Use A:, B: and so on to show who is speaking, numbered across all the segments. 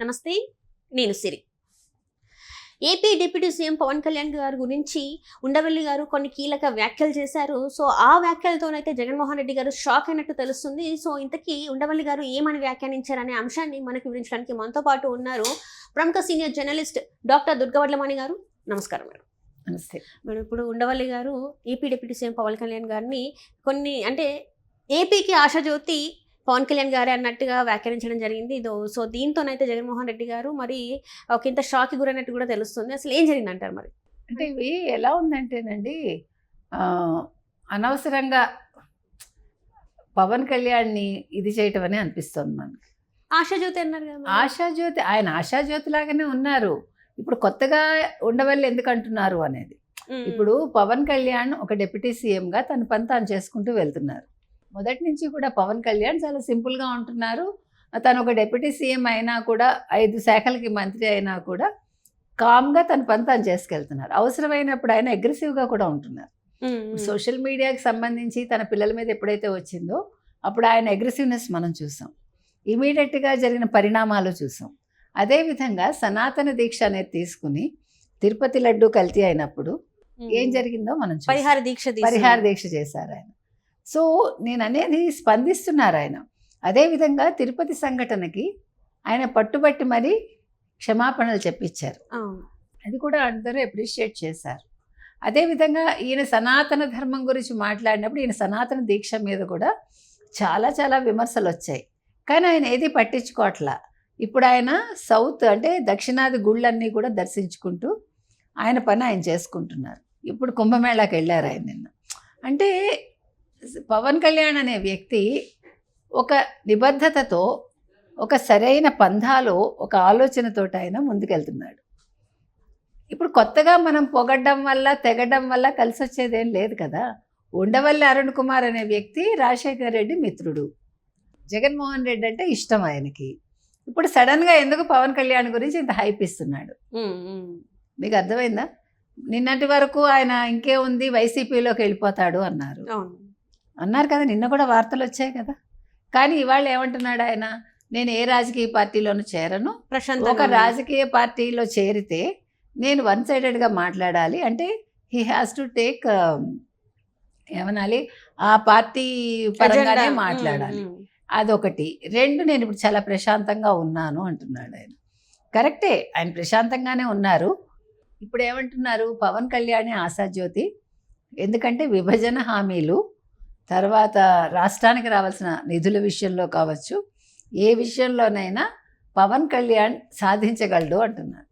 A: నమస్తే నేను Siri. AP deputy CM Pavan Kalyan గారి గురించి ఉండవల్లి గారు కొన్ని కీలక వ్యాఖ్యలు చేశారు. సో ఆ వ్యాఖ్యలతోనైతే జగన్మోహన్ రెడ్డి గారు షాక్ అయినట్టు తెలుస్తుంది. సో ఇంతకీ ఉండవల్లి గారు ఏమని వ్యాఖ్యానించారనే అంశాన్ని మనకి వివరించడానికి మనతో పాటు ఉన్నారు ప్రముఖ సీనియర్ జర్నలిస్ట్ డాక్టర్ దుర్గవడ్లమణి గారు. నమస్కారం మేడం.
B: నమస్తే.
A: మేడం ఇప్పుడు ఉండవల్లి గారు AP deputy CM Pavan Kalyan గారిని కొన్ని అంటే ఏపీకి ఆశాజ్యోతి పవన్ కళ్యాణ్ గారే అన్నట్టుగా వ్యాఖ్యానించడం జరిగింది. ఇదో సో దీంతోనైతే జగన్మోహన్ రెడ్డి గారు మరి ఒక ఇంత షాక్ గురైనట్టు కూడా తెలుస్తుంది. అసలు ఏం జరిగింది అంటారు మరి?
B: అంటే ఇవి ఎలా ఉందంటేనండి అనవసరంగా పవన్ కళ్యాణ్ని ఇది చేయటం అని అనిపిస్తుంది మనకి.
A: ఆశాజ్యోతి అన్నారు కదా.
B: ఆశాజ్యోతి ఆయన ఆశాజ్యోతి లాగానే ఉన్నారు. ఇప్పుడు కొత్తగా ఉండవల్లి ఎందుకు అంటున్నారు అనేది. ఇప్పుడు పవన్ కళ్యాణ్ ఒక డిప్యూటీ సీఎంగా తన పని తాను చేసుకుంటూ వెళ్తున్నారు. మొదటి నుంచి కూడా పవన్ కళ్యాణ్ చాలా సింపుల్గా ఉంటున్నారు తను ఒక డిప్యూటీ సీఎం అయినా కూడా ఐదు శాఖలకి మంత్రి అయినా కూడా కామ్గా తన పని తాను చేసుకెళ్తున్నారు అవసరమైనప్పుడు ఆయన అగ్రెసివ్గా కూడా ఉంటున్నారు. సోషల్ మీడియాకి సంబంధించి తన పిల్లల మీద ఎప్పుడైతే వచ్చిందో అప్పుడు ఆయన అగ్రెసివ్నెస్ మనం చూసాం ఇమీడియట్గా జరిగిన పరిణామాలు చూసాం అదేవిధంగా సనాతన దీక్ష అనేది తీసుకుని తిరుపతి లడ్డు కల్తీ అయినప్పుడు. ఏం జరిగిందో మనం.
A: పరిహార దీక్ష.
B: పరిహార దీక్ష చేశారు ఆయన సో నేను అనేది స్పందిస్తున్నారు ఆయన అదేవిధంగా తిరుపతి సంఘటనకి ఆయన పట్టుబట్టి మరీ క్షమాపణలు చెప్పించారు. అది కూడా అందరూ అప్రిషియేట్ చేశారు. అదేవిధంగా ఈయన సనాతన ధర్మం గురించి మాట్లాడినప్పుడు ఈయన సనాతన దీక్ష మీద కూడా చాలా చాలా విమర్శలు వచ్చాయి కానీ ఆయన ఏది పట్టించుకోవట్లా. ఇప్పుడు ఆయన సౌత్ అంటే దక్షిణాది గుళ్ళన్నీ కూడా దర్శించుకుంటూ ఆయన పని ఆయన చేసుకుంటున్నారు. ఇప్పుడు కుంభమేళాకి వెళ్ళారు ఆయన నిన్న. అంటే పవన్ కళ్యాణ్ అనే వ్యక్తి ఒక నిబద్ధతతో ఒక సరైన పంధాలో ఒక ఆలోచనతోటి ఆయన ముందుకెళ్తున్నాడు. ఇప్పుడు కొత్తగా మనం పొగడ్డం వల్ల తెగడం వల్ల కలిసి వచ్చేదేం లేదు కదా. ఉండవల్లి అరుణ్ కుమార్ అనే వ్యక్తి రాజశేఖర్ రెడ్డి మిత్రుడు. జగన్మోహన్ రెడ్డి అంటే ఇష్టం ఆయనకి. ఇప్పుడు సడన్గా ఎందుకు పవన్ కళ్యాణ్ గురించి ఇంత హైప్ ఇస్తున్నాడు. మీకు అర్థమైందా? నిన్నటి వరకు ఆయన ఇంకే ఉంది వైసీపీలోకి వెళ్ళిపోతాడు అన్నారు.
A: అవును.
B: అన్నారు కదా నిన్న కూడా వార్తలు వచ్చాయి కదా. కానీ ఇవాళ ఏమంటున్నాడు ఆయన? నేను ఏ రాజకీయ పార్టీలోనూ చేరను.
A: ప్రశాంత్
B: ఒక రాజకీయ పార్టీలో చేరితే నేను వన్ సైడెడ్గా మాట్లాడాలి. అంటే హీ హ్యాస్ టు టేక్ ఏమనాలి? ఆ పార్టీ పరంగానే మాట్లాడాలి. అదొకటి. రెండు నేను ఇప్పుడు చాలా ప్రశాంతంగా ఉన్నాను అంటున్నాడు ఆయన. కరెక్టే ఆయన ప్రశాంతంగానే ఉన్నారు. ఇప్పుడు ఏమంటున్నారు? పవన్ కళ్యాణ్ ఆశాజ్యోతి ఎందుకంటే విభజన హామీలు తర్వాత రాష్ట్రానికి రావాల్సిన నిధుల విషయంలో కావచ్చు ఏ విషయంలోనైనా పవన్ కళ్యాణ్ సాధించగలడు అంటున్నారు.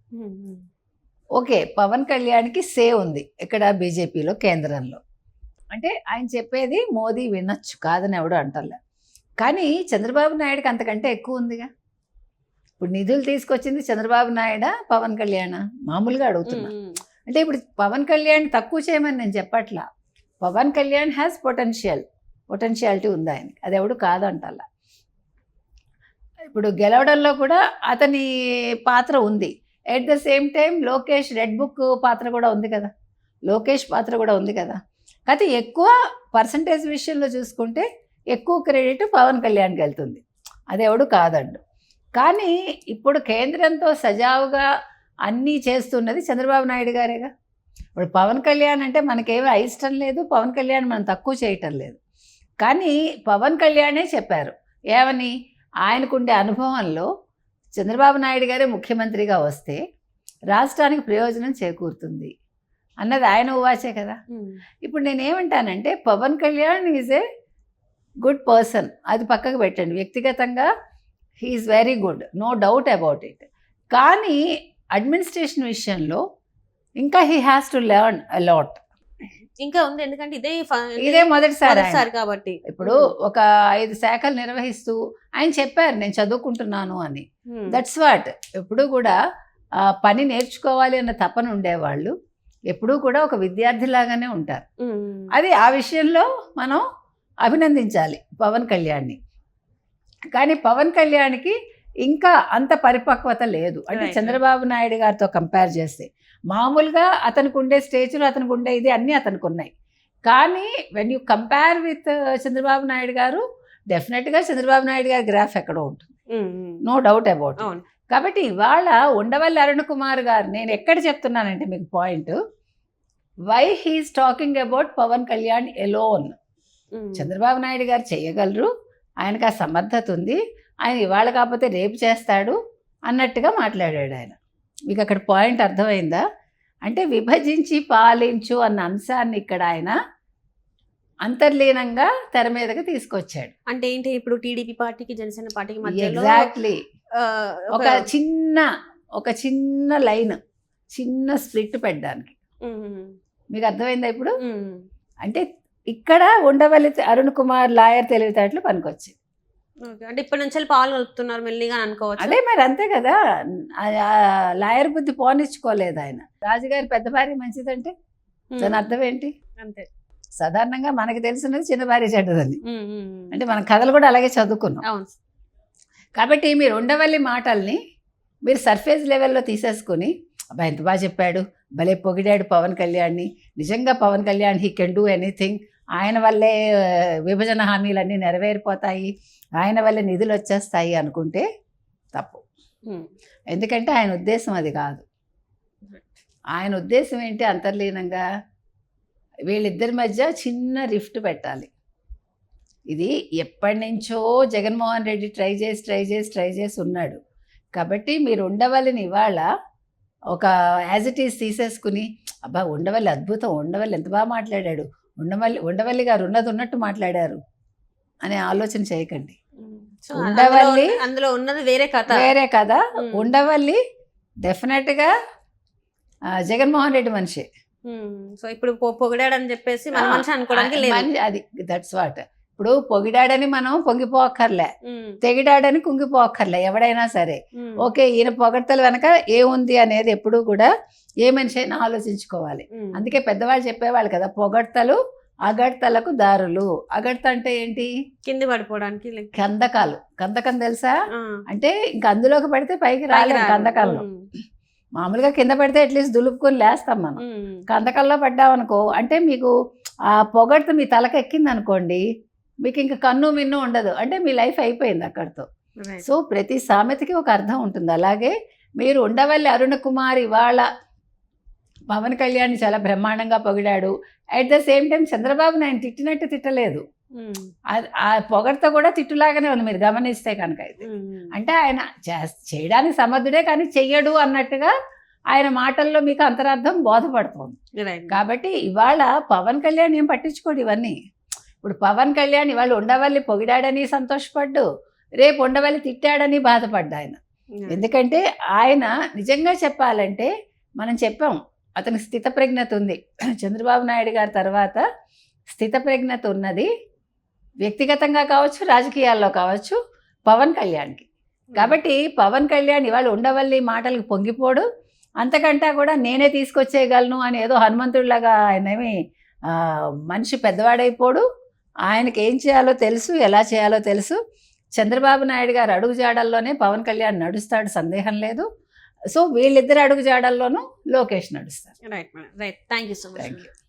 B: ఓకే పవన్ కళ్యాణ్కి సే ఉంది ఇక్కడ బీజేపీలో కేంద్రంలో. అంటే ఆయన చెప్పేది మోదీ వినొచ్చు కాదని ఎవడు అంటలే. కానీ చంద్రబాబు నాయుడుకి అంతకంటే ఎక్కువ ఉందిగా. ఇప్పుడు నిధులు తీసుకొచ్చింది చంద్రబాబు నాయుడా పవన్ కళ్యాణ్? మామూలుగా అడుగుతున్నా. అంటే ఇప్పుడు పవన్ కళ్యాణ్ తక్కువ చేయమని నేను చెప్పట్లా. Pavan Kalyan has potential potentiality ఉంది ఆయనకి. అది ఎవడు కాదంటల్లా. ఇప్పుడు గెలవడంలో కూడా అతని పాత్ర ఉంది. At the same time Lokesh red book పాత్ర కూడా ఉంది కదా. లోకేష్ పాత్ర కూడా ఉంది కదా. కాకపోతే ఎక్కువ పర్సంటేజ్ విషయంలో చూసుకుంటే ఎక్కువ క్రెడిట్ పవన్ కళ్యాణ్కి వెళ్తుంది. అది ఎవడు కాదండు. కానీ ఇప్పుడు కేంద్రంతో సజావుగా అన్నీ చేస్తున్నది చంద్రబాబు నాయుడు గారేగా? ఇప్పుడు పవన్ కళ్యాణ్ అంటే మనకేమీ అయిష్టం లేదు పవన్ కళ్యాణ్ మనం తక్కువ చేయటం లేదు. కానీ పవన్ కళ్యాణే చెప్పారు. ఏమని? ఆయనకుండే అనుభవంలో చంద్రబాబు నాయుడు గారే ముఖ్యమంత్రిగా వస్తే రాష్ట్రానికి ప్రయోజనం చేకూరుతుంది అన్నది ఆయన ఉవాచే కదా. ఇప్పుడు నేనేమంటానంటే Pavan Kalyan is a good person. అది పక్కకు పెట్టండి. వ్యక్తిగతంగా he's very good. No doubt about it. కానీ అడ్మినిస్ట్రేషన్ విషయంలో ఇంకా he has to learn a lot
A: ఇంకా ఉంది. ఎందుకంటే ఇదే
B: ఇదే మొదటిసారి
A: కాబట్టి.
B: ఇప్పుడు ఒక ఐదు శాఖలు నిర్వహిస్తూ ఆయన చెప్పారు నేను చదువుకుంటున్నాను అని. దట్స్ వాట్ ఎప్పుడు కూడా పని నేర్చుకోవాలి అన్న తపన ఉండేవాళ్ళు ఎప్పుడూ కూడా ఒక విద్యార్థిలాగానే ఉంటారు.
A: ఉమ్.
B: అది ఆ విషయంలో మనం అభినందించాలి పవన్ కళ్యాణ్ని. కానీ పవన్ కళ్యాణ్కి ఇంకా అంత పరిపక్వత లేదు. అంటే చంద్రబాబు నాయుడు గారితో కంపేర్ చేస్తే మామూలుగా అతనికి ఉండే స్టేజ్లో అతనికి ఉండే ఇది అన్నీ అతనికి ఉన్నాయి కానీ when you compare with Chandrababu Naidu గారు డెఫినెట్గా చంద్రబాబు నాయుడు గారి గ్రాఫ్ ఎక్కడో ఉంటుంది. నో డౌట్ అబౌట్ కాబట్టి ఇవాళ ఉండవల్లి అరుణ్ కుమార్ గారు నేను ఎక్కడ చెప్తున్నానంటే మీకు point why he's talking about Pavan Kalyan alone
A: um.
B: Chandrababu Naidu గారు చేయగలరు. ఆయనకు ఆ సమర్థత ఉంది. ఆయన ఇవాళ కాకపోతే రేపు చేస్తాడు అన్నట్టుగా మాట్లాడాడు ఆయన. మీకు అక్కడ పాయింట్ అర్థమైందా? అంటే విభజించి పాలించు అన్న అంశాన్ని ఇక్కడ ఆయన అంతర్లీనంగా తెర మీదకి తీసుకొచ్చాడు.
A: అంటే ఏంటి? ఇప్పుడు టీడీపీ పార్టీకి జనసేన పార్టీకి మధ్యలో
B: ఎగ్జాక్ట్లీ ఒక చిన్న ఒక చిన్న లైన్ చిన్న స్ప్లిట్ పెట్టడానికి. మీకు అర్థమైందా ఇప్పుడు? అంటే ఇక్కడ ఉండవల్లి అరుణ్ కుమార్ లాయర్ తెలివితేటలు పనికొచ్చి
A: ఓకే. అంటే ఇప్పటి నుంచి పాలు కలుపుతున్నారు మెల్లిగా అని అనుకోవచ్చు?
B: అదే మరి అంతే కదా. లాయర్ బుద్ధి పోనిచ్చుకోలేదు ఆయన. రాజుగారి పెద్ద భార్య మంచిదంటే? దాని అర్థం ఏంటి?
A: అంతే.
B: సాధారణంగా మనకి తెలిసినది చిన్న భార్య చెడ్డదని. అంటే మన కథలు కూడా అలాగే చదువుకున్నాం.
A: అవును.
B: కాబట్టి మీరు ఉండవల్లి మాటల్ని మీరు సర్ఫేస్ లెవెల్లో తీసేసుకుని అబ్బా ఎంత బాగా చెప్పాడు. భలే పొగిడాడు పవన్ కళ్యాణ్ని. నిజంగా Pavan Kalyan he can do anything ఆయన వల్లే విభజన హామీలన్నీ నెరవేరిపోతాయి. ఆయన వల్లే నిధులు వచ్చేస్తాయి అనుకుంటే తప్పు. ఎందుకంటే ఆయన ఉద్దేశం అది కాదు. ఆయన ఉద్దేశం ఏంటి అంతర్లీనంగా? వీళ్ళిద్దరి మధ్య చిన్న రిఫ్ట్ పెట్టాలి. ఇది ఎప్పటి నుంచో జగన్మోహన్ రెడ్డి ట్రై చేసి ట్రై చేసి ట్రై చేసి ఉన్నాడు. కాబట్టి మీరు ఉండవల్లిని ఇవాళ ఒక యాజ్ ఇట్ ఈస్ తీసేసుకుని అబ్బా ఉండవల్లి అద్భుతం ఉండవల్లి ఎంత బాగా మాట్లాడాడు. ఉండవల్లి ఉండవల్లి గారు ఉన్నది ఉన్నట్టు మాట్లాడారు అనే ఆలోచన చేయకండి. ఉండవల్లి-
A: అందులో- ఉన్నది వేరే కథ.
B: వేరే కదా
A: ఉమ్.
B: ఉండవల్లి డెఫినెట్గా ఆ, జగన్మోహన్ రెడ్డి మనిషి.
A: సో ఇప్పుడు పొగిడాడని చెప్పేసి మన మనిషి అనుకోవడానికి
B: అది దట్స్ వాట్ ఇప్పుడు పొగిడాడని మనం పొంగిపోక్కర్లే తెగిడాడని కుంగిపోక్కర్లే ఎవడైనా సరే. ఓకే ఈయన పొగడ్తల వెనక ఏముంది అనేది ఎప్పుడూ కూడా ఏ మనిషి అయినా ఆలోచించుకోవాలి. అందుకే పెద్దవాళ్ళు చెప్పేవాళ్ళు కదా పొగడ్తలు అగడ్తలకు దారులు. అగడ్త అంటే ఏంటి?
A: కింది పడిపోవడానికి
B: కందకాలు. కందకం తెలుసా? అంటే ఇంక అందులోకి పడితే పైకి రాలేదు
A: ఉమ్,
B: మామూలుగా కింద పడితే అట్లీస్ట్ దులుపుకొని లేస్తాం మనం. కందకల్లో పడ్డామనుకో అంటే మీకు ఆ పొగడ్త మీ తలకు ఎక్కింది అనుకోండి మీకు ఇంకా కన్ను మిన్ను ఉండదు. అంటే మీ లైఫ్ అయిపోయింది అక్కడితో. సో ప్రతి సామెతకి ఒక అర్థం ఉంటుంది. అలాగే మీరు ఉండవల్లి అరుణ కుమార్ ఇవాళ పవన్ కళ్యాణ్ చాలా బ్రహ్మాండంగా పొగిడాడు. At the same time Chandrababu నాయన తిట్టినట్టు తిట్టలేదు.
A: ఉమ్,
B: ఆ- పొగడ్త కూడా తిట్టులాగానే ఉంది. మీరు గమనిస్తే కనుక అయితే
A: ఉమ్,
B: అంటే ఆయన చేయడానికి సమర్థుడే కానీ చెయ్యడు అన్నట్టుగా ఆయన మాటల్లో మీకు అంతరార్థం బోధపడుతుంది. కాబట్టి ఇవాళ పవన్ కళ్యాణ్ ఏం పట్టించుకోడు ఇవన్నీ. ఇప్పుడు పవన్ కళ్యాణ్ ఇవాళ ఉండవల్లి పొగిడాడని సంతోషపడ్డు రేపు ఉండవల్లి తిట్టాడని బాధపడ్డా ఆయన. ఎందుకంటే ఆయన నిజంగా చెప్పాలంటే మనం చెప్పాం అతనికి స్థితప్రజ్ఞత ఉంది. చంద్రబాబు నాయుడు గారి తర్వాత స్థితప్రజ్ఞత ఉన్నది వ్యక్తిగతంగా కావచ్చు రాజకీయాల్లో కావచ్చు పవన్ కళ్యాణ్కి. కాబట్టి పవన్ కళ్యాణ్ ఇవాళ ఉండవల్లి మాటలకు పొంగిపోడు అంతకంటా కూడా నేనే తీసుకొచ్చేయగలను అని ఏదో హనుమంతుడిలాగా ఆయనేమి మనిషి పెద్దవాడైపోడు ఆయనకి ఏం చేయాలో తెలుసు ఎలా చేయాలో తెలుసు. చంద్రబాబు నాయుడు గారు అడుగు జాడల్లోనే పవన్ కళ్యాణ్ నడుస్తాడు సందేహం లేదు. సో వీళ్ళిద్దరు అడుగు జాడల్లోనూ లోకేష్ నడుస్తారు.
A: Right right thank you so much
B: thank you